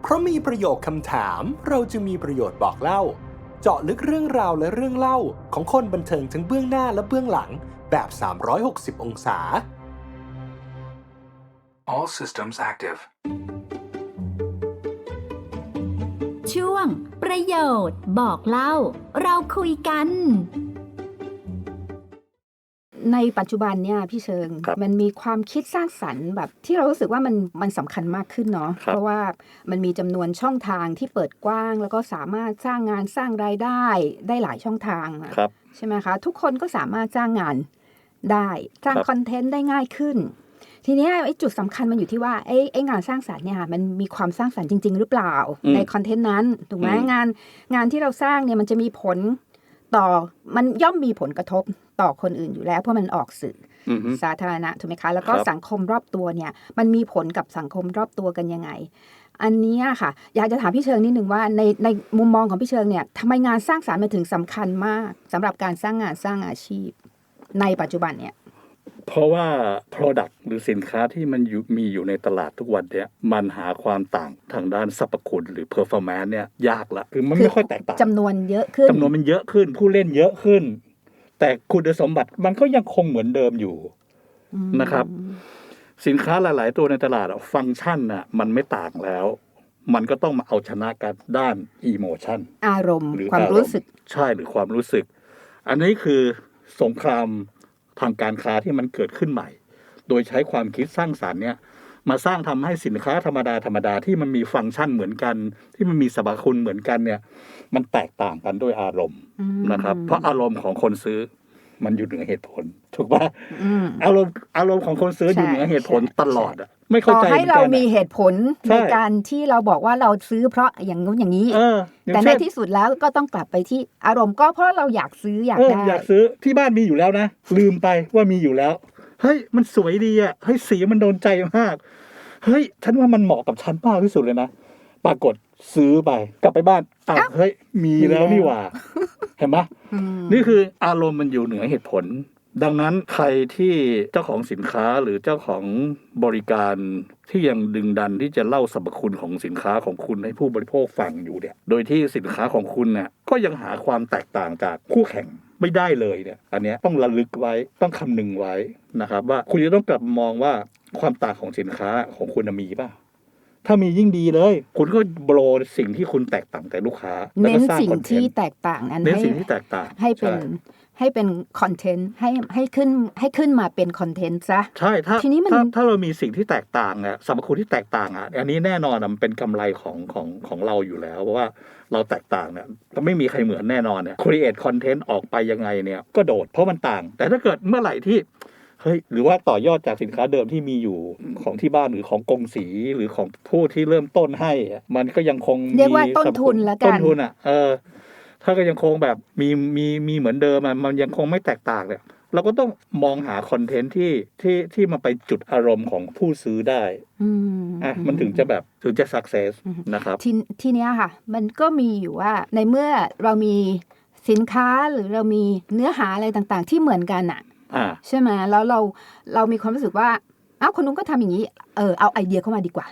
เพราะมีประโยคคำถามเราจึงมีประโยชน์บอกเล่า เจาะลึกเรื่องราวและเรื่องเล่าของคนบันเทิงทั้งเบื้องหน้าและเบื้องหลังแบบ 360 องศา All systems active. ช่วง ประโยชน์บอกเล่า เราคุยกัน ในปัจจุบันเนี่ยพี่เชิงครับมันมีความคิดสร้างสรรค์แบบที่เรารู้สึกว่ามันมันสำคัญมากขึ้นเนาะครับเพราะว่ามันมีจำนวนช่องทางที่เปิดกว้าง แล้วก็สามารถสร้างงานสร้างรายได้ได้หลายช่องทางอะครับใช่ไหมคะ ทุกคนก็สามารถจ้างงานได้สร้างครับคอนเทนต์ได้ง่ายขึ้น ทีเนี้ยไอ้จุดสำคัญมันอยู่ที่ว่าไอ้ไอ้งานสร้างสรรค์เนี่ยค่ะมันมีความสร้างสรรค์จริง ๆ หรือเปล่าอืมในคอนเทนต์นั้นถูกไหมอืมงานงานที่เราสร้างเนี่ยมันจะมีผลต่อมันย่อมมีผลกระทบ ต่อคนอื่นอยู่แล้ว เพราะมันออกสื่ออือฮึสาธารณะถูกไหมคะ แล้วก็ครับสังคมรอบตัวเนี่ย มันมีผลกับสังคมรอบตัวกันยังไง อันเนี้ยค่ะ อยากจะถามพี่เชิงนิดนึงว่าในในมุมมองของพี่เชิงเนี่ยทำไมงานสร้างสรรค์มันถึงสำคัญมากสำหรับการสร้างงานสร้างอาชีพ ในปัจจุบันเนี่ยเพราะว่า Product หรือสินค้าที่มันอยู่มีอยู่ในตลาดทุกวันเนี้ยมันหาความต่างทางด้านสรรพคุณหรือ Performance เนี่ยยากละคือมันไม่ค่อยแตกต่างจำนวนเยอะขึ้นจำนวนมันเยอะขึ้น ผู้เล่นเยอะขึ้น แต่คุณสมบัติมันก็ยังคงเหมือนเดิมอยู่อืมนะครับ สินค้าหลาย ๆ ตัวในตลาดอะฟังก์ชันน่ะมันไม่ต่างแล้ว มันก็ต้องมาเอาชนะกันด้านอีโมชันอารมณ์หรือความอารมณ์รู้สึกใช่หรือความรู้สึก อันนี้คือสงครามทางการค้าที่มันเกิดขึ้นใหม่ โดยใช้ความคิดสร้างสารรค์เนี่ย มาสร้างทำให้สินค้าธรรมดาธรรมดาที่มันมีฟังก์ชันเหมือนกัน ที่มันมีสรรพคุณเหมือนกันเนี่ย มันแตกต่างกันด้วยอารมณ์อืมนะครับ เพราะอารมณ์ของคนซื้อมันอยู่เหนือเหตุผล ถูกปะอืมอารมณ์อารมณ์ของคนซื้อใช่อยู่เหนือเหตุผลใช่ตลอดอะไม่เข้าต่อใจให้เราหอนกันมีอะเหตุผลใช่ในการที่เราบอกว่าเราซื้อเพราะอย่างนู้นอย่างนี้เอออย่างแต่ในเช่นที่สุดแล้วก็ต้องกลับไปที่อารมณ์ก็เพราะเราอยากซื้ออยากเออได้อยากซื้อที่บ้านมีอยู่แล้วนะลืมไปว่ามีอยู่แล้ว เฮ้ยมันสวยดีอะเฮ้ยสีมันโดนใจมาก เฮ้ยฉันว่ามันเหมาะกับฉันมากที่สุดเลยนะปรากฏซื้อไป กลับไปบ้านอ้าวอ้าวเฮ้ยมีแล้วนี่หว่า เห็นไหมอืมนี่คืออารมณ์มันอยู่เหนือเหตุผล ดังนั้นใครที่เจ้าของสินค้าหรือเจ้าของบริการที่ยังดึงดันที่จะเล่าสรรพคุณของสินค้าของคุณให้ผู้บริโภคฟังอยู่เนี่ย โดยที่สินค้าของคุณเนี่ยก็ยังหาความแตกต่างจากคู่แข่ง ไม่ได้เลยเนี่ยอันเนี้ยต้องระลึกไว้ต้องคำนึงไว้นะครับ ว่าคุณจะต้องกลับมามองว่าความต่างของสินค้าของคุณน่ะมีป่ะถ้ามียิ่งดีเลย คุณก็โบรสิ่งที่คุณแตกต่างแต่ลูกค้าแล้วเน้ก็นสร้างสิ่งคอนเทที่นต์แตกต่างนั้นเน้นให้สิ่งที่แตกต่างให้เป็นช่ ให้เป็นคอนเทนต์ให้ให้ขึ้นให้ขึ้นมาเป็นคอนเทนต์ซะใช่ถ้าทีนี้มันถ้าถ้าเรามีสิ่งที่แตกต่างอะสรรพคุณที่แตกต่างอะอันนี้แน่นอนอะมันเป็นกำไรของของของเราอยู่แล้วเพราะว่าเราแตกต่างเนี่ยก็ไม่มีใครเหมือนแน่นอนเนี่ย create content ออกไปยังไงเนี่ยก็โดดเพราะมันต่าง แต่ถ้าเกิดเมื่อไหร่ที่เฮ้ยหรือว่าต่อยอดจากสินค้าเดิมที่มีอยู่ของที่บ้านหรือของกงสีหรือของผู้ที่เริ่มต้นให้อะมันก็ยังคงเรียกว่ามีต้นทุนสรรพคุณละกันต้นทุนอะเออ ถ้าก็ยังคงแบบมีมีมีเหมือนเดิมอะมันยังคงไม่แตกต่างเนี่ยเราก็ต้องมองหาคอนเทนต์ที่ที่ที่มาไปจุดอารมณ์ของผู้ซื้อได้อืมอะมันถึงจะแบบถึงจะสักเซสอืมนะครับทีทีเนี้ยค่ะ มันก็มีอยู่ว่าในเมื่อเรามีสินค้าหรือเรามีเนื้อหาอะไรต่างๆ ที่เหมือนกันอะอ่าใช่ไหมแล้วเราเรามีความรู้สึกว่าอ้าวคนนู้นก็ทำอย่างนี้เออเอาไอเดียเข้ามาดีกว่า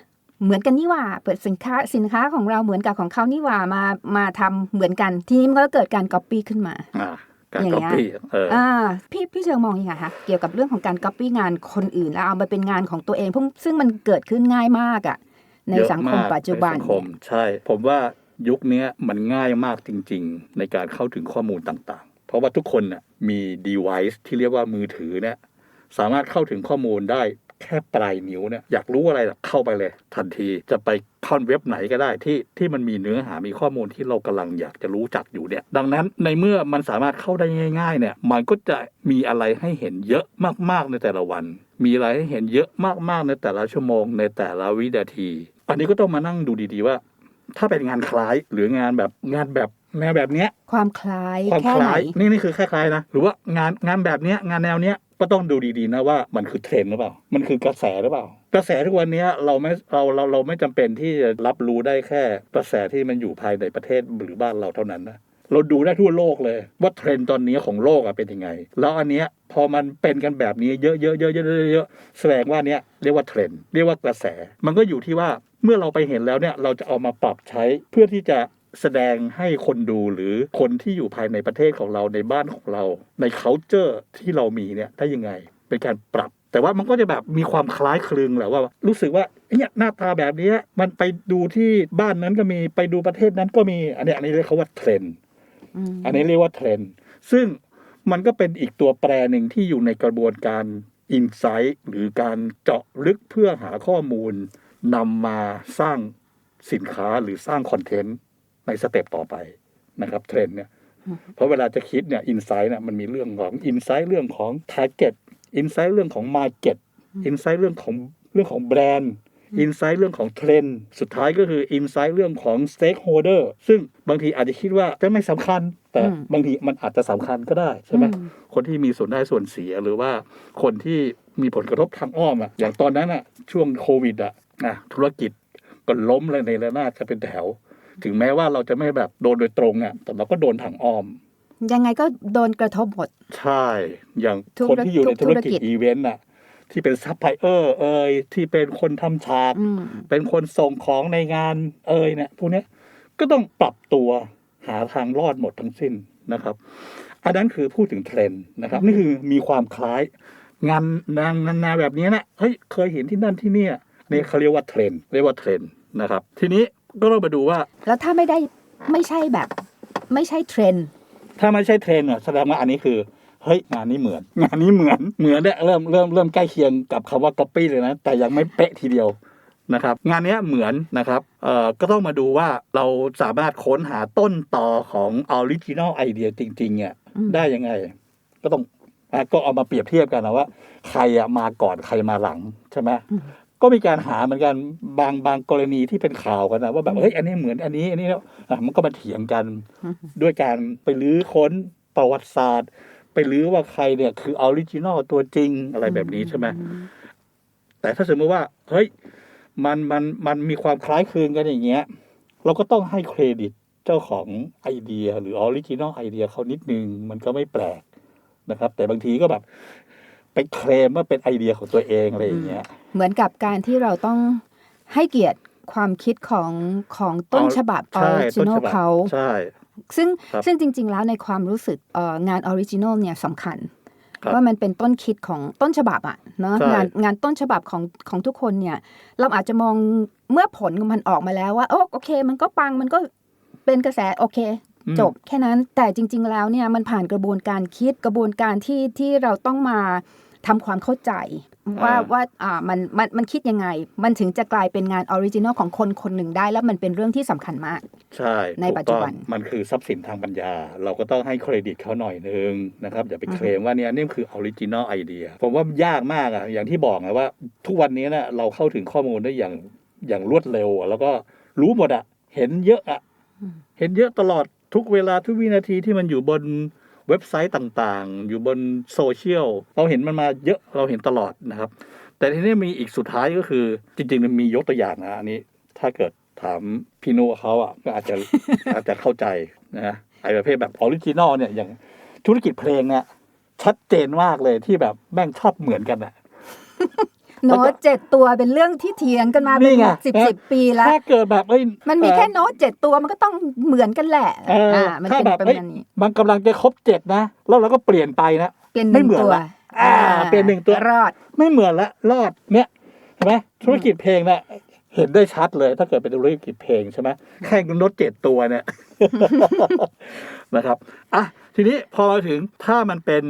เหมือนกันนี่หว่า เปิดสินค้าสินค้าของเราเหมือนกับของเขานี่หว่ามามาทำเหมือนกัน ทีนี้มันก็เกิดการก๊อปปี้ขึ้นมาอ่าการอย่างก๊อเงี้ปยปี้เอออ่าพี่พี่เชิงมองยังไงคะเกี่ยวกับเรื่องของการก๊อปปี้งานคนอื่น แล้วเอามาเป็นงานของตัวเองซึ่งซึ่งมันเกิดขึ้นง่ายมากอะในเยอะสังคมากปัจจุบันในสังคมใช่ ผมว่ายุคเนี้ยมันง่ายมากจริง ๆ ในการเข้าถึงข้อมูลต่างๆ เพราะว่าทุกคนน่ะมี device ที่เรียกว่ามือถือเนี่ยสามารถเข้าถึงข้อมูลได้ แค่ปลายนิ้วเนี่ยอยากรู้อะไรล่ะเข้าไปเลย ทันทีจะไปคอนเว็บไหนก็ได้ที่ที่มันมีเนื้อหามีข้อมูลที่เรากำลังอยากจะรู้จักอยู่เนี่ย ดังนั้นในเมื่อมันสามารถเข้าได้ง่าย ๆ เนี่ย มันก็จะมีอะไรให้เห็นเยอะมากๆในแต่ละวัน มีอะไรให้เห็นเยอะมากๆในแต่ละชั่วโมง ในแต่ละวินาที อันนี้ก็ต้องมานั่งดูดีๆว่า ถ้าเป็นงานคล้ายหรืองานแบบงานแบบแนวแบบเนี้ยความคล้ายความแค่คไหนล้ายนี่นี่คือคล้ายๆนะหรือว่างานงานแบบเนี้ยงานแนวเนี้ย ก็ต้องดูดีๆนะว่ามันคือเทรนด์หรือเปล่า มันคือกระแสหรือเปล่า กระแสทุกวันนี้เราไม่เราเราเราไม่จำเป็นที่จะรับรู้ได้แค่กระแสที่มันอยู่ภายในประเทศหรือบ้านเราเท่านั้นนะเราดูได้ทั่วโลกเลย ว่าเทรนด์ตอนนี้ของโลกอะเป็นยังไง แล้วอันเนี้ยพอมันเป็นกันแบบนี้เยอะๆเยอะๆเยอะๆเยอะๆแสดงว่าเนี้ยเรียกว่าเทรนด์เรียกว่ากระแส มันก็อยู่ที่ว่าเมื่อเราไปเห็นแล้วเนี่ยเราจะเอามาปรับใช้เพื่อที่จะ แสดงให้คนดูหรือคนที่อยู่ภายในประเทศของเราในบ้านของเรา ใน culture ที่เรามีเนี่ยได้ยังไง เป็นการปรับ แต่ว่ามันก็จะแบบมีความคล้ายคลึงแหละว่า รู้สึกว่าเนี่ยหน้าตาแบบเนี้ยมันไปดูที่บ้านนั้นก็มีไปดูประเทศนั้นก็มี อันเนี้ยอันนี้เรียกเขาว่าเทรนด์มอันนี้เรียกว่าเทรนด์ซึ่งมันก็เป็นอีกตัวแปรหนึ่งที่อยู่ในกระบวนการอินไซต์หรือการเจาะลึกเพื่อหาข้อมูลนำมาสร้างสินค้าหรือสร้างคอนเทนต์ ในสเต็ปต่อไปนะครับเทรนด์เนี่ยเพราะเวลาจะคิดเนี่ยอินไซต์เนี่ยมันมีเรื่องของอินไซต์เรื่องของ t a r g e t อินไซต์เรื่องของ Market อินไซต์เรื่องของเรื่องของแบรนด์อินไซต์เรื่องของเทรนด์สุดท้ายก็คืออินไซต์เรื่องของ Stakeholder ซึ่งบางทีอาจจะคิดว่าจะไม่สำคัญ แต่อืมบางทีมันอาจจะสำคัญก็ได้ใช่ไหมอืมคนที่มีส่วนได้ส่วนเสียหรือว่าคนที่มีผลกระทบทางอ้อมอะอย่างตอนนั้นอะช่วงโควิดอะนะธุรกิจก็ล้มเลยในระนาดจะเป็นแถว ถึงแม้ว่าเราจะไม่แบบโดนโดยตรงอะแต่เราก็โดนทางอ้อม ยังไงก็โดนกระทบหมด ใช่ อย่างธุรคนที่อยู่ในทุกธุรธุรกิกิจจอีเวนต์น่ะ ที่เป็นซัพพลายเออร์เอยที่เป็นคนทำฉากอืมเป็นคนส่งของในงานเอยเนี่ยพวกเนี้ยก็ต้องปรับตัวหาทางรอดหมดทั้งสิ้นนะครับ อันนั้นคือพูดถึงเทรนด์นะครับ นี่คือมีความคล้ายงานนางนานาแบบนี้นะเฮ้ยเคยเห็นที่นั่นที่เนี่ยนี่เขาเรียกว่าเทรนด์เรียกว่าเทรนด์นะครับ ทีนี้ ก็ต้องมาดูว่า แล้วถ้าไม่ได้ไม่ใช่แบบ ไม่ใช่เทรนด์ถ้าไม่ใช่เทรนด์อะแสดงว่าอันนี้คือเฮ้ยงานนี้เหมือน งานนี้เหมือนเหมือนเนี่ยเริ่มเริ่มเริ่มใกล้เคียงกับคำว่า copy เลยนะแต่ยังไม่เป๊ะทีเดียวนะครับ งานเนี้ยเหมือนนะครับเอ่อก็ต้องมาดูว่าเราสามารถค้นหาต้นตอของ original idea จริงๆเนี่ยอืมได้ยังไง ก็ต้องอะก็เอามาเปรียบเทียบกันนะว่า ใครอะมาก่อนใครมาหลังใช่ไหม ก็มีการหาเหมือนกันบางบางกรณีที่เป็นข่าวกันนะว่าแบบเฮ้ยอันนี้เหมือนอันนี้อันนี้แล้วอะมันก็มาเถียงกันอืมด้วยการไปลื้อค้นประวัติศาสตร์ ไปลื้อว่าใครเนี่ยคือออริจินอลตัวจริงอะไรแบบนี้ใช่ไหมแต่ถ้าสมมติว่าเฮ้ยมันมันมันมีความคล้ายคลึงกันอย่างเงี้ย เราก็ต้องให้เครดิตเจ้าของไอเดีย หรือออริจินอลไอเดียเขานิดนึงมันก็ไม่แปลกนะครับ แต่บางทีก็แบบ ไปเคลมว่าเป็นไอเดียของตัวเองอะไรอย่างเงี้ยเหมือนกับการที่เราต้องให้เกียรติความคิดของของต้นเอาฉบับออใช่ริจิต้นนอฉลบับเขาใช่ซึ่งครับซึ่งจริง ๆ แล้วในความรู้สึกเอ่องานออริจินอลเนี่ยสำคัญครับว่ามันเป็นต้นคิดของต้นฉบับอะเนาะใช่งานงานต้นฉบับของของทุกคนเนี่ย เราอาจจะมองเมื่อผลมันออกมาแล้วว่าโอ้โอเค มันก็ปังมันก็เป็นกระแสโอเคอืมจบแค่นั้นแต่จริง ๆ แล้วเนี่ยมันผ่านกระบวนการคิดกระบวนการที่ที่เราต้องมา ทำความเข้าใจว่าว่าอ่ามันมันมันคิดยังไง มันถึงจะกลายเป็นงานออริจินอลของคนคนหนึ่งได้ แล้วมันเป็นเรื่องที่สำคัญมาก ใช่ ในถูกปัจจุบันต้องมันคือทรัพย์สินทางปัญญา เราก็ต้องให้เครดิตเขาหน่อยนึงนะครับอย่าไปเคลมว่าเนี่ยนี่คือออริจินอลไอเดียผมว่ายากมากอะอย่างที่บอกนะว่า ทุกวันนี้นะเราเข้าถึงข้อมูลได้อย่างอย่างรวดเร็วอะแล้วก็รู้หมดอะเห็นเยอะอะอืมเห็นเยอะตลอดทุกเวลาทุกวินาทีที่มันอยู่บน เว็บไซต์ต่างๆ อยู่บนโซเชียลเราเห็นมันมาเยอะเราเห็นตลอดนะครับ แต่ทีนี้มีอีกสุดท้ายก็คือ จริงๆมันมียกตัวอย่างนะอันนี้ ถ้าเกิดถามพี่โนเขาอะก็อาจจะอาจจะเข้าใจนะไอ้ประเภทแบบออริจินอลเนี่ยอย่างธุรกิจเพลงเนี่ยชัดเจนมากเลยที่แบบแม่งชอบเหมือนกันอะ โน้ตเจ็ดตัวเป็นเรื่องที่เถียงกันมานี่เป็นไงสิบนะสิบปีแล้วถ้าเกิดแบบเอ้ยมันมีแค่โน้ตเจ็ดตัวมันก็ต้องเหมือนกันแหละเอออ่มันถ้าเป็นแบบประเอ้ยมาณนี้มันกำลังจะครบเจ็ดนะ แล้วเราก็เปลี่ยนไปนะเป็นหไม่นึ่งเหมือนตัวละอ่าเป็นหนึ่งตัวรอด ไม่เหมือนละรอดเนี่ยเห็นไหมธุรกิจเพลงเนี่ยเห็นได้ชัดเลย ถ้าเกิดเป็นธุรกิจเพลงใช่ไหมแข่งกันรถเจ็ดตัวเนี่ยนะครับอะทีนี้พอมาถึงถ้ามันเป็น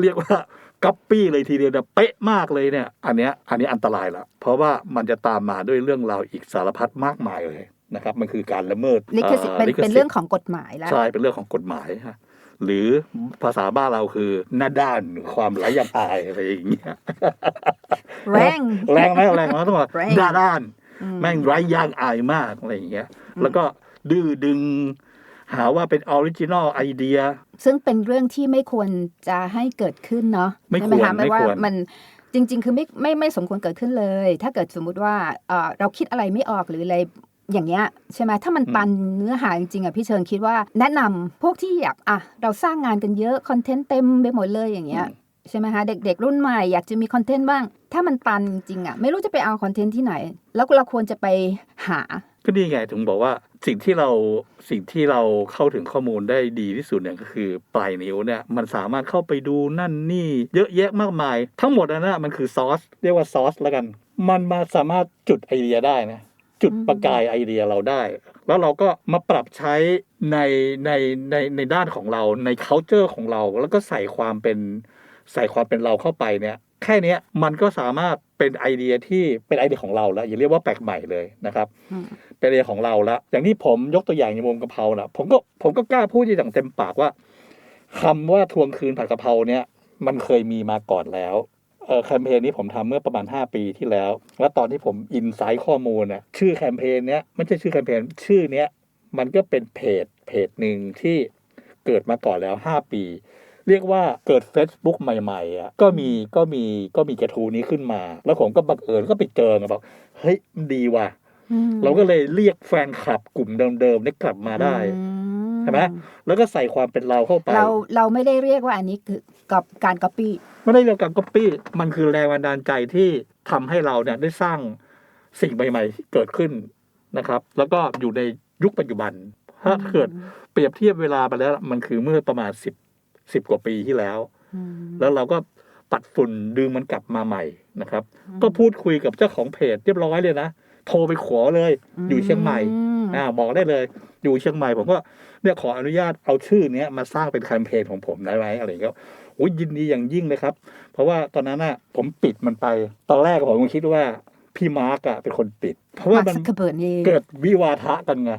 เรียกว่า ก๊อปปี้เลยทีเดียวเนี่ยเป๊ะมากเลยเนี่ย อันเนี้ยอันนี้อันตรายละเพราะว่ามันจะตามมาด้วยเรื่องราวอีกสารพัดมากมายเลยนะครับ มันคือการละเมิดลิขสิทธิ์เป็นลิขเป็นเรื่องของกฎหมายแล้วใช่เป็นเรื่องของกฎหมายฮะหรือภาษาบ้านเราคือหน้าด้านหรือความไร้ยางอายอะไรอย่างเงี้ยแรงแรงไหมแรงไหมต้องบอกแรงหน้าด้านอืมแม่งไร้ยางอายมากอะไรอย่างเงี้ย แล้วก็ดื้อดึง หาว่าเป็นออริจินอลไอเดียซึ่งเป็นเรื่องที่ไม่ควรจะให้เกิดขึ้นเนาะไม่ใช่ไหควรคะไม่ว่าไม่ควรมันจริง ๆ คือไม่ไม่ไม่สมควรเกิดขึ้นเลย ถ้าเกิดสมมุติว่าเอ่อเราคิดอะไรไม่ออกหรืออะไรอย่างเงี้ยใช่ไหมถ้ามันตันเนื้อหาจริงๆอะพี่เชิญคิดว่าแนะนำพวกที่อยากอะเราสร้างงานกันเยอะคอนเทนต์เต็มไปหมดเลยอย่างเงี้ยใช่ไหมคะเด็กๆรุ่นใหม่อยากจะมีคอนเทนต์บ้าง ถ้ามันตันจริงๆอะไม่รู้จะไปเอาคอนเทนต์ที่ไหน แล้วเราควรจะไปหา ก็นี่ไงถึงบอกว่า สิ่งที่เราสิ่งที่เราเข้าถึงข้อมูลได้ดีที่สุดเนี่ยก็คือปลายนิ้วเนี่ยมันสามารถเข้าไปดูนั่นนี่ เยอะแยะมากมาย ทั้งหมดนั้นนะมันคือซอสเรียกว่าซอสแล้วกัน มันมาสามารถจุดไอเดียได้นะจุดประกายไอเดียเราได้ แล้วเราก็มาปรับใช้ในในในในด้านของเราใน c u เจอร์ของเรา แล้วก็ใส่ความเป็นใส่ความเป็นเราเข้าไปเนี่ย แค่เนี้ยมันก็สามารถเป็นไอเดียที่เป็นไอเดียของเราแล้วอย่าเรียกว่าแปลกใหม่เลยนะครับอืมเป็นไอเดียของเราแล้วอย่างที่ผมยกตัวอย่างในวงกะเพรานะผมก็ผมก็กล้าพูดอย่างเต็มปากว่าคำว่าทวงคืนผัดกะเพราเนี่ย มันเคยมีมาก่อนแล้วเออแคมเปญนี้ผมทำเมื่อประมาณ 5 ปีที่แล้ว แล้วตอนที่ผมอินไซต์ข้อมูลน่ะชื่อแคมเปญเนี้ยไม่ใช่ชื่อแคมเปญชื่อเนี้ยมันก็เป็นเพจเพจหนึ่งที่เกิดมาก่อนแล้ว 5 ปี เรียกว่าเกิด Facebook ใหม่ๆอะก็มีก็มีก็มีกระทูนี้ขึ้นมา แล้วผมก็บังเอิญก็ไปเจอไงบอกเฮ้ยมันดีว่ะอืมเราก็เลยเรียกแฟนคลับกลุ่มเดิมๆได้กลับมาได้อืใช่ไหมแล้วก็ใส่ความเป็นเราเข้าไป เราเราไม่ได้เรียกว่าอันนี้คือกับการก๊อปปี้ไม่ได้เรียกการก๊อปปี้มันคือแรงบันดาลใจที่ทำให้เราเนี่ยได้สร้างสิ่งใหม่ๆที่เกิดขึ้นนะครับ แล้วก็อยู่ในยุคปัจจุบัน ถ้าเกิดเปรียบเทียบเวลาไปแล้วมันคือเมื่อประมาณสิบ สิบกว่าปีที่แล้วอืมแล้วเราก็ปัดฝุ่นดึงมันกลับมาใหม่นะครับ ก็พูดคุยกับเจ้าของเพจเรียบร้อยเลยนะโทรไปขอเลย อยู่เชียงใหม่อืมอ่าบอกได้เลย อยู่เชียงใหม่ผมก็เนี่ยขออนุญาตเอาชื่อเนี้ยมาสร้างเป็นแคมเปญของผมได้ไหมอะไรอย่างเงี้ยโอ้ยยินดีอย่างยิ่งเลยครับ เพราะว่าตอนนั้นน่ะผมปิดมันไป ตอนแรกผมก็คิดว่าพี่มาร์กอะเป็นคนปิด เพราะว่ามาร์คมันซักเคอร์เบิร์กนี่เกิดวิวาทะกันไง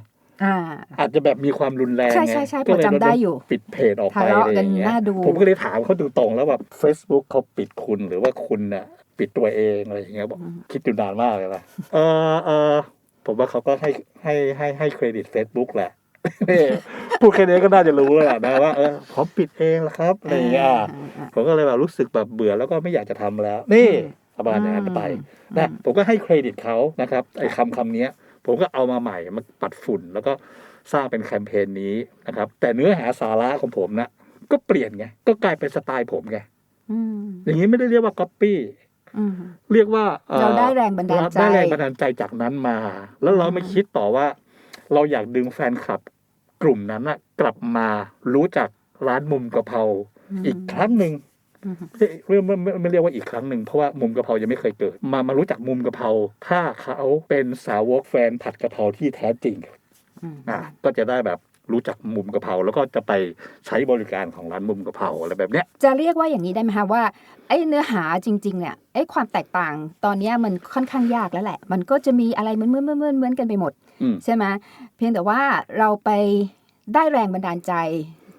อ่าอาจจะแบบมีความรุนแรงใช่ไงใช่ใช่ก็เลยผมจำได้อยู่ ปิดเพจออกไปทะเลาะอะไรอย่างเงี้กันยน่าดูผมก็เลยถามเขาดูตรงแล้วแบบ Facebook เขาปิดคุณหรือว่าคุณน่ะ ปิดตัวเองอะไรอย่างเงี้ยบอกคิดอยู่นานมากเลยนะเออเออผมว่าเขาก็ให้ให้ให้ให้เครดิต Facebook แหละพูดแค่นี้ก็น่าจะรู้แล้วล่ะนะว่าเออผมปิดเองละครับอะไรอย่างเงี้ยอ่าอ่าผมก็เลยแบบรู้สึกแบบเบื่อแล้วก็ไม่อยากจะทำแล้ว นี่อืมประมาณอย่างนั้นไปอืมนะผมก็ให้เครดิตเขานะครับไอ้คำคำเนี้ย ผมก็เอามาใหม่มาปัดฝุ่น แล้วก็สร้างเป็นแคมเปญนี้นะครับ แต่เนื้อหาสาระของผมนะก็เปลี่ยนไงก็กลายเป็นสไตล์ผมไงอืมอย่างนี้ไม่ได้เรียกว่าก๊อปปี้อืมเรียกว่าอ่อเราได้แรงบันดาลใจเรได้แรงบันดาลใจจากนั้นมา แล้วเราไม่คิดต่อว่า เราอยากดึงแฟนคลับ กลุ่มนั้นนะกลับมารู้จักร้านมุมกะเพราอีกครั้งหนึ่งอืม เอ้ยเรื่องไม่ไม่ไม่เรียกว่าอีกครั้งหนึ่งเพราะว่ามุมกะเพรายังไม่เคยเกิด มามารู้จักมุมกะเพราถ้าเขาเป็นสาวกแฟนผัดกะเพราที่แท้จริงอืมอะก็จะได้แบบรู้จักมุมกะเพราแล้วก็จะไปใช้บริการของร้านมุมกะเพราอะไรแบบเนี้ยจะเรียกว่าอย่างนี้ได้ไหมคะว่าไอ้เนื้อหาจริง ๆ เนี่ยไอ้ความแตกต่างตอนเนี้ยมันค่อนข้างยากแล้วแหละ มันก็จะมีอะไรเหมือนเหมือนเหมือนเหมือนเหมือนกันไปหมดอืมใช่ไหมเพียงแต่ว่าเราไปได้แรงบันดาลใจ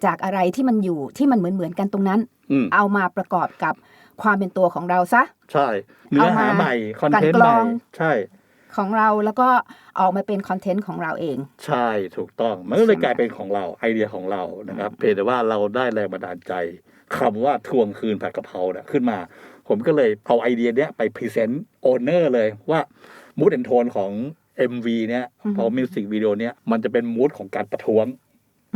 จากอะไรที่มันอยู่ที่มันเหมือนเหมือนกันตรงนั้นอืม เอามาประกอบกับความเป็นตัวของเราซะ ใช่เนื้อหาใหม่คอนเทนต์กลั่นกรใหม่องใช่ ของเราแล้วก็ออกมาเป็นคอนเทนต์ของเราเอง ใช่ถูกต้อง มันก็เลยใช่ไหมกลายเป็นของเราไอเดียของเรานะครับ เพียงแต่ว่าเราได้แรงบันดาลใจคำว่าทวงคืนผัดกะเพราเนี่ยขึ้นมา ผมก็เลยเอาไอเดียเนี้ยไปพรีเซนต์โอเนอร์เลยว่ามูดแอนโทนของ MV เนี่ยพอมิวสิกวิดีโอเนี้ยมันจะเป็นมูดของการประท้วง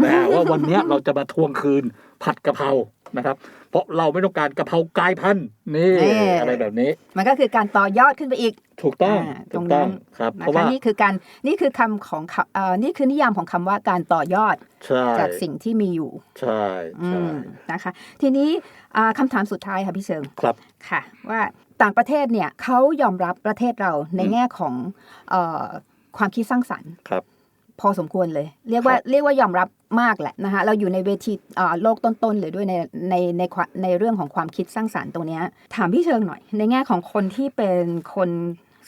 นะว่าวันเนี้ยเราจะมาทวงคืนผัดกะเพรา นะครับ เพราะเราไม่ต้องการกะเพรากลายพันธุ์นี่เอ่อออะไรแบบนี้ มันก็คือการต่อยอดขึ้นไปอีก ถูกต้องอ่าถูกต้องตรงนั้นครับเพนะราะคะว่านี่คือการนี่คือคำของคำเอ่อนี่คือนิยามของคำว่าการต่อยอดใช่จากสิ่งที่มีอยู่ ใช่อืใช่มนะคะ ทีนี้อ่าคำถามสุดท้ายค่ะพี่เชิงครับค่ะ ว่าต่างประเทศเนี่ยเขายอมรับประเทศเราในอืมแง่ของเอ่อความคิดสร้างสรรค์ครับ พอสมควรเลย เรียกว่าครับเรียกว่ายอมรับมากแหละนะคะเราอยู่ในเวทีเอ่อโลกต้นๆเลยด้วยในในในความในเรื่องของความคิดสร้างสรรค์ตรงเนี้ยถามพี่เชิงหน่อย ในแง่ของคนที่เป็นคน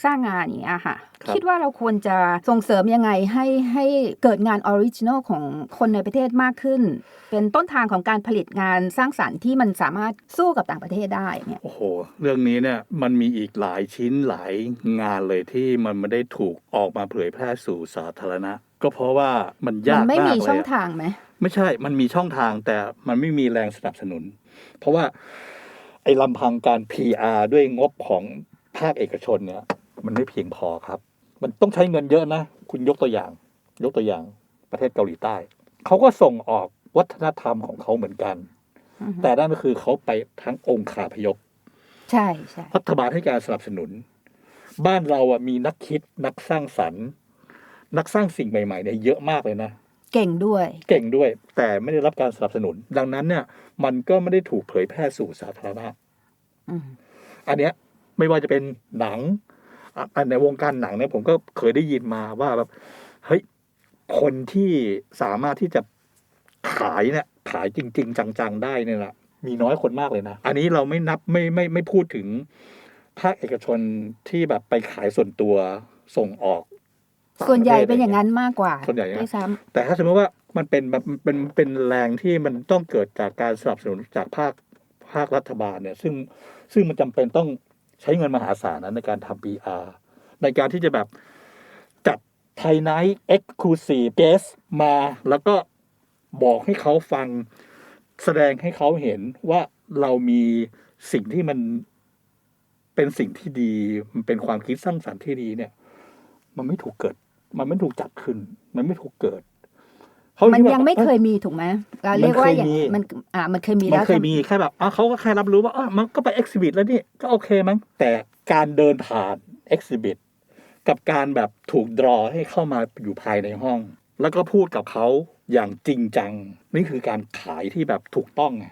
สร้างงานอย่างเงี้ยค่ะครับคิดว่าเราควรจะส่งเสริมยังไงให้ให้เกิดงานออริจินอลของคนในประเทศมากขึ้น เป็นต้นทางของการผลิตงานสร้างสรรค์ที่มันสามารถสู้กับต่างประเทศได้เนี่ยโอ้โห เรื่องนี้เนี่ยมันมีอีกหลายชิ้นหลายงานเลยที่มันไม่ได้ถูกออกมาเผยแพร่สู่สาธารณะ ก็เพราะว่ามันยากมันไม่มากมีเลยช่องอะทางไหมไม่ใช่ มันมีช่องทางแต่มันไม่มีแรงสนับสนุน เพราะว่าไอ้ลำพังการ PR ด้วยงบของภาคเอกชนเนี่ย มันไม่เพียงพอครับ มันต้องใช้เงินเยอะนะ คุณยกตัวอย่าง ยกตัวอย่างประเทศเกาหลีใต้ เขาก็ส่งออกวัฒนธรรมของเขาเหมือนกันอือฮึแต่นั่นก็คือเขาไปทั้งองค์ขาพยพใช่ใช่รัฐบาลให้การสนับสนุน บ้านเราอะมีนักคิดนักสร้างสรรค์ นักสร้างสิ่งใหม่ๆเนี่ยเยอะมากเลยนะ เก่งด้วย เก่งด้วย แต่ไม่ได้รับการสนับสนุน ดังนั้นเนี่ย มันก็ไม่ได้ถูกเผยแพร่สู่สาธารณะอืมอันเนี้ยไม่ว่าจะเป็นหนังอะอันในวงการหนังเนี่ยผมก็เคยได้ยินมาว่าแบบเฮ้ยคนที่สามารถที่จะขายเนี่ยขายจริง ๆ จังๆได้เนี่ยนะมีน้อยคนมากเลยนะ อันนี้เราไม่นับไม่ไม่ไม่พูดถึงภาคเอกชนที่แบบไปขายส่วนตัวส่งออกต่าง ส่วนใหญ่ประทศเป็นอย่างะไรนั้นมากกว่าส่วนใหญ่นะด้วยซ้แต่ถ้าสมมติว่ามันเป็นแบบเป็นเป็นแรงที่มันต้องเกิดจากการสนับสนุนจากภาคภาครัฐบาลเนี่ย ซึ่งซึ่งมันจำเป็นต้องใช้เงินมหาศาลนะในการทำ PR ในการที่จะแบบจัดไทยไนท์เอ็กซ์คลูซีฟเกสมา แล้วก็บอกให้เขาฟังแสดงให้เขาเห็นว่าเรามีสิ่งที่มันเป็นสิ่งที่ดี มันเป็นความคิดสร้างสรรค์ที่ดีเนี่ย มันไม่ถูกเกิด มันไม่ถูกจัดขึ้น มันไม่ถูกเกิดเขาำมันคิดว่ายังไม่อ้เคยมีถูกไหมเราเรียกว่าอย่างมันเคยมีมันอ่ามันเคยมีมันแล้วเคยมีแค่แบบอะเขาก็แค่รับรู้ว่าอะมันก็ไปเอ็กซิบิทแล้วนี่ก็โอเคมั้งแต่การเดินผ่านเอ็กซิบิทกับการแบบถูกดรอให้เข้ามาอยู่ภายในห้อง แล้วก็พูดกับเขาอย่างจริงจัง นี่คือการขายที่แบบถูกต้องไง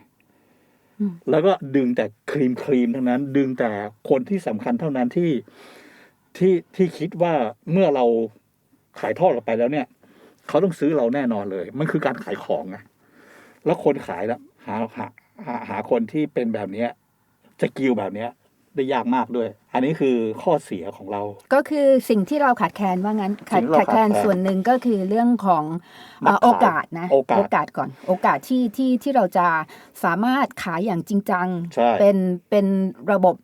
อืมแล้วก็ดึงแต่ครีมครีมทั้งนั้น ดึงแต่คนที่สำคัญเท่านั้นที่ที่ที่คิดว่าเมื่อเรา ขายทอดออกไปแล้วเนี่ยเขาต้องซื้อเราแน่นอนเลย มันคือการขายของไงแล้วคนขายแล้วหาหาหาหาคนที่เป็นแบบเนี้ยสกิลแบบเนี้ยได้ยากมากด้วย อันนี้คือข้อเสียของเรา ก็คือสิ่งที่เราขาดแคลนว่างั้นสิ่ขาดงที่เราขาดแคลนขาดแคลนส่วนหนึ่งก็คือเรื่องของนักเอ่อขายโอกาสนะ โอกาสก่อน โอกาสที่ที่ที่เราจะสามารถขายอย่างจริงจังใช่เป็นเป็นระบบ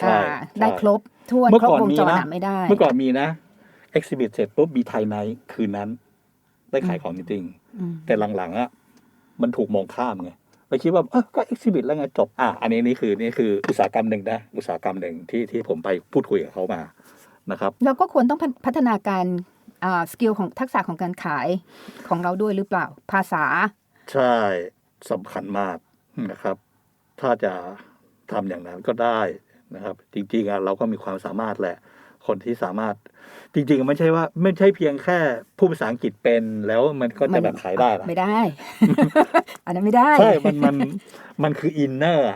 ใช่อ่าได้ใช่ครบถ้วนเมื่อครบก่อนวงมีจรนะอะไม่ได้ เมื่อก่อนมีนะ เอ็กซิบิทเสร็จปุ๊บมีไทยไนท์คืนนั้น ได้ขายของจริงๆอืมแต่หลังๆอะมันถูกมองข้ามไงไปคิดว่าเออก็เอ็กซิบิทแล้วไงจบอะอันนี้นี่คือนี่คืออุตสาหกรรมหนึ่งนะอุตสาหกรรมหนึ่งที่ที่ผมไปพูดคุยกับเขามานะครับเราก็ควรต้องพัฒพัฒนาการอ่าสกิลของทักษะของการขายของเราด้วยหรือเปล่า ภาษา ใช่สำคัญมากนะครับ ถ้าจะทำอย่างนั้นก็ได้นะครับ จริงๆอะเราก็มีความสามารถแหละ คนที่สามารถจริงๆ ไม่ใช่ว่า ไม่ใช่เพียงแค่พูดภาษาอังกฤษเป็นแล้วมันก็จะแบบขายได้นะไม่ได้ อันนั้นไม่ได้ใช่มันมันมันคืออินเนอร์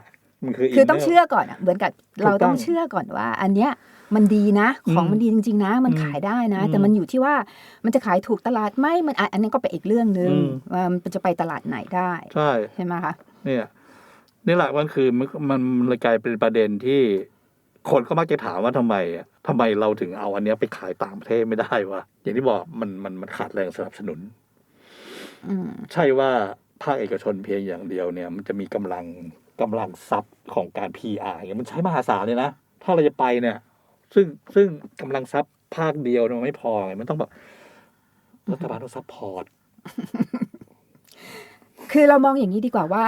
มันคือคือต้อง inner เชื่อก่อนอะเหมือนกับถูกเราต้องต้องเชื่อก่อนว่า อันเนี้ยมันดีนะ ของอืมมันดีจริง ๆ นะ มันอืมขายได้นะอืมแต่มันอยู่ที่ว่ามันจะขายถูกตลาดไหมมันอะอันนี้ก็เป็นอีกเรื่องหนึ่งอืมว่ามันจะไปตลาดไหนได้ ใช่ใช่ไหมคะเนี่ยนี่แหละมันคือมันมันเลยกลายเป็นประเด็นที่คนก็มักจะถามว่าทำไมอะ ทำไมเราถึงเอาอันเนี้ยไปขายต่างประเทศไม่ได้วะอย่างที่บอกมันมันมันขาดแรงสนับสนุนอืมใช่ว่าภาคเอกชนเพียงอย่างเดียวเนี่ย มันจะมีกำลังกำลังทรัพย์ของการ PR อย่างเงี้ยมันใช้มหาศาลเลยนะถ้าเราจะไปเนี่ย ซึ่งซึ่งกำลังทรัพย์ภาคเดียวเนี่ยมันไม่พอไงมันต้องแบบรัฐบาลต้องซัพพอร์ตคือเรามองอย่างนี้ดีกว่าว่า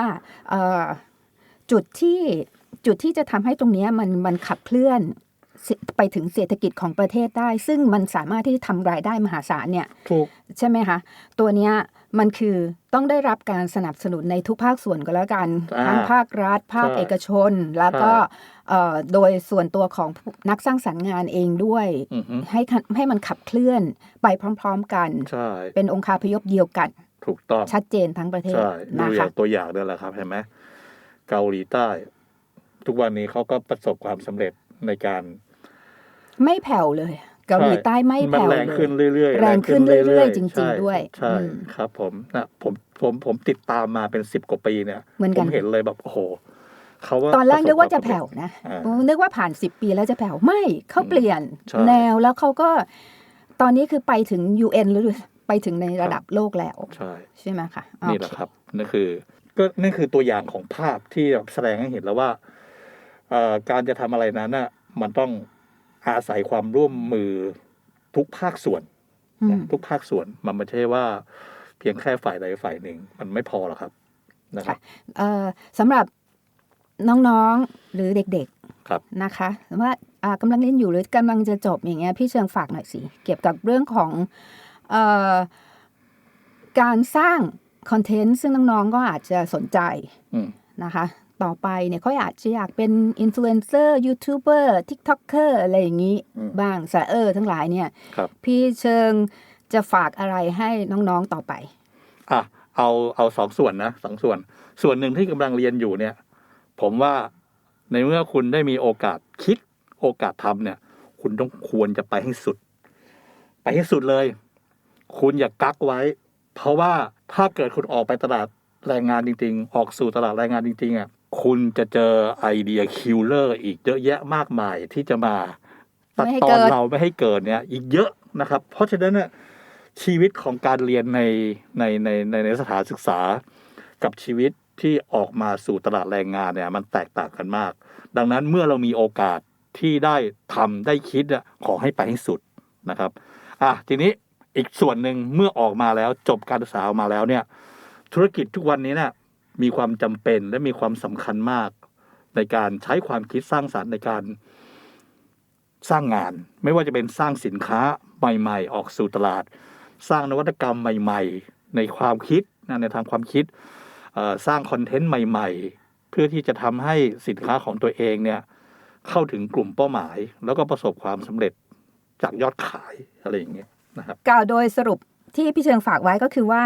เอ่อจุดที่จุดที่จะทำให้ตรงเนี้ยมันมันขับเคลื่อนเศรษ ไปถึงเศรษฐกิจของประเทศได้ ซึ่งมันสามารถที่จะทำรายได้มหาศาลเนี่ยถูกใช่ไหมคะ ตัวเนี้ยมันคือต้องได้รับการสนับสนุนในทุกภาคส่วนก็แล้วกันอ่าทั้งภาครัฐ ภาคใช่เอกชน แล้วก็ใช่เอ่อโดยส่วนตัวของนักสร้างสรรค์งานเองด้วยอือฮึให้คันให้มันขับเคลื่อนไปพร้อม ๆ กันใช่เป็นองคาพยพเดียวกัน ถูกต้องชัดเจนทั้งประเทศใช่ดูนะอย่าคะงตัวอย่างนั่นแหละครับเห็นไหมเกาหลีใต้ ทุกวันนี้เขาก็ประสบความสำเร็จในการ ไม่แผ่วเลยเกาหลีใต้ไม่มันแผ่วแรงเลขึ้นยเรื่อยๆแรงขึ้นเรื่อยๆ จริงๆใช่ด้วยใช่อืมครับผมนะผมผมผมติดตามมาเป็นสิบกว่าปีเนี่ยเหมือนผกันมเห็นเลยแบบโอ้โหเขาว่าตอนแรกนึกว่าปจะสบคแผ่วมสำเร็จนะอ่านึกว่าผ่านสิบปีแล้วจะแผ่วไม่เขาเปลี่ยนใช่แนวแล้วเขาก็ ตอนนี้คือไปถึง UN หรือไปถึงในระดับโลกแล้ว ใช่ใช่ไหมคะนี่แหละโอเครับนั่นคือ ก็นั่นคือตัวอย่างของภาพที่แสดงให้เห็นแล้วว่าเอ่อการจะทำอะไรนั้นน่ะ มันต้อง อาศัยความร่วมมือทุกภาคส่วนอืนะมทุกภาคส่วนมันไม่ใช่ว่า เพียงแค่ฝ่ายใดฝ่ายหนึ่ง มันไม่พอหรอกครับนะครับเอ่อสำหรับน้องๆหรือเด็กครับๆนะคะว่าอ่ากำลังเรียนอยู่หรือกำลังจะจบอย่างเงี้ยพี่เชิงฝากหน่อยสิเกี่ยวกับเรื่องของเออการสร้างคอนเทนต์ซึ่งน้องๆก็อาจจะสนใจอืมนะคะ ต่อไปเนี่ยเขาอาจจะอยากเป็นอินฟลูเอนเซอร์ยูทูบเบอร์ทิกต็อกเกอร์อะไรอย่างนี้อืมบ้างสะเออทั้งหลายเนี่ยครับพี่เชิงจะฝากอะไรให้น้องๆต่อไปอะเอาเอาสองส่วนนะสองส่วน ส่วนหนึ่งที่กำลังเรียนอยู่เนี่ย ผมว่าในเมื่อคุณได้มีโอกาสคิดโอกาสทำเนี่ย คุณต้องควรจะไปให้สุด ไปให้สุดเลย คุณอย่ากักไว้ เพราะว่าถ้าเกิดคุณออกไปตลาดแรงงานจริง ๆ ออกสู่ตลาดแรงงานจริงๆอะ คุณจะเจอไอเดียคิลเลอร์อีกเยอะแยะมากมายที่จะมาตัดไม่ให้ตอเกินดเราไม่ให้เกิดเนี่ย อีกเยอะนะครับ เพราะฉะนั้นเนี่ยชีวิตของการเรียนในในในในในสถานศึกษา กับชีวิตที่ออกมาสู่ตลาดแรงงานเนี่ย มันแตกต่างกันมาก ดังนั้นเมื่อเรามีโอกาสที่ได้ทำได้คิดอะขอให้ไปให้สุดนะครับอะทีนี้อีกส่วนหนึ่งเมื่อออกมาแล้วจบการศึกษาออกมาแล้วเนี่ย ธุรกิจทุกวันนี้เนี่ย มีความจำเป็นและมีความสำคัญมากในการใช้ความคิดสร้างสรรค์ในการสร้างงาน ไม่ว่าจะเป็นสร้างสินค้าใหม่ ๆ ออกสู่ตลาด สร้างนวัตกรรมใหม่ ๆ ในความคิดนะในทางความคิดสร้างคอนเทนต์ใหม่ ๆ เพื่อที่จะทำให้สินค้าของตัวเองเนี่ยเข้าถึงกลุ่มเป้าหมาย แล้วก็ประสบความสำเร็จจากยอดขายอะไรอย่างเงี้ยนะครับกล่าวโดยสรุป ที่พี่เชิงฝากไว้ก็คือว่า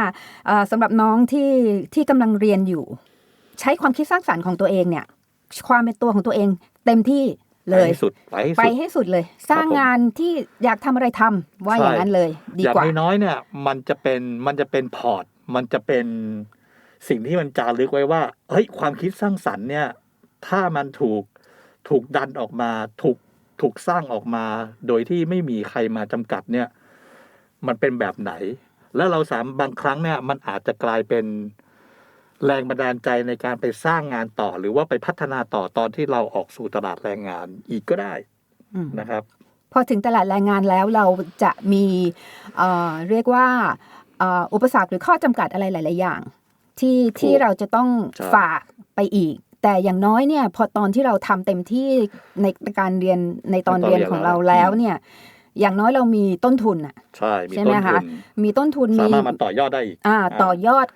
เอ่อสำหรับน้องที่ที่กำลังเรียนอยู่ ใช้ความคิดสร้างสรรค์ของตัวเองเนี่ย ความเป็นตัวของตัวเองเต็มที่เลไปยให้สุดไปให้ไปสุดให้สุดเลย สร้างครับผมงานที่อยากทำอะไรทำว่าใช่อย่างนั้นเลย ดีอย่างกว่าน้อยๆเนี่ย มันจะเป็นมันจะเป็นพอร์ต มันจะเป็นสิ่งที่มันจารึกไว้ว่าเฮ้ยความคิดสร้างสรรค์เนี่ย ถ้ามันถูกถูกดันออกมา ถูกถูกสร้างออกมา โดยที่ไม่มีใครมาจำกัดเนี่ย มันเป็นแบบไหน แล้วเราสามบางครั้งเนี่ยมันอาจจะกลายเป็นแรงบันดาลใจในการไปสร้างงานต่อ หรือว่าไปพัฒนาต่อตอนที่เราออกสู่ตลาดแรงงานอีกก็ได้อืมนะครับ พอถึงตลาดแรงงานแล้วเราจะมีเอ่อเรียกว่าเอ่ออุปสรรคหรือข้อจำกัดอะไรหลาย ๆ อย่าง ที่ถูกที่เราจะต้องใช่ฝ่าไปอีก แต่อย่างน้อยเนี่ย พอตอนที่เราทำเต็มที่ในการเรียนในตอนในตอนเรียนเรียนของเราแล้วแล้วเนี่ย อย่างน้อยเรามีต้นทุนอะใช่มีใช่ต้ไหมนคะทุนมีต้นทุนสามีมารถมันต่อยอดได้อีกอ่า ต่อยอด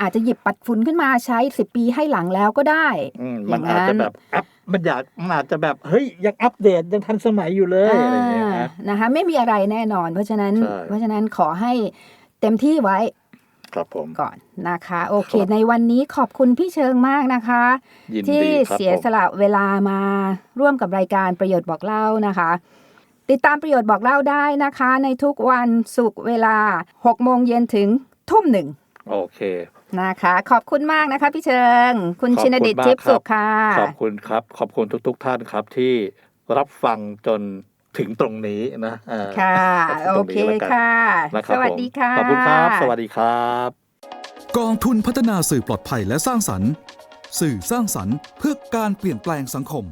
อาจจะหยิบปัดฝุ่นขึ้นมาใช้สิบปีให้หลังแล้วก็ได้อืมอมันย่างนั้นอาจจะแบบอัพมันอยากมันอาจจะแบบเฮ้ยยังอัปเดตยังทันสมัยอยู่เลยอะไรอย่างเงี้ยอ่านะนะคะไม่มีอะไรแน่นอน เพราะฉะนั้นใช่เพราะฉะนั้นขอให้เต็มที่ไว้ครับผมก่อนนะคะ โอเคครับในวันนี้ขอบคุณพี่เชิงมากนะคะยินที่ดีครับเสียผมสละเวลามาร่วมกับรายการประโยชน์บอกเล่านะคะ ติดตามประโยชน์บอกเล่าได้นะคะ ในทุกวันศุกร์เวลา 6 โมงเย็นถึงทุ่มหนึ่งโอเคนะคะ ขอบคุณมากนะคะพี่เชิง คุณขอบคุณชินดิตมากทิพย์ครับสุขค่ะ ขอบคุณครับ ขอบคุณทุก ๆ ท่านครับที่รับฟังจนถึงตรงนี้นะอ่าค่ะถึงโอตรงเคนี้แล้วกันค่ะนะคสรับวัสผมดีค่ะ ขอบคุณครับ สวัสดีครับ กองทุนพัฒนาสื่อปลอดภัยและสร้างสรรค์ สื่อสร้างสรรค์เพื่อการเปลี่ยนแปลงสังคม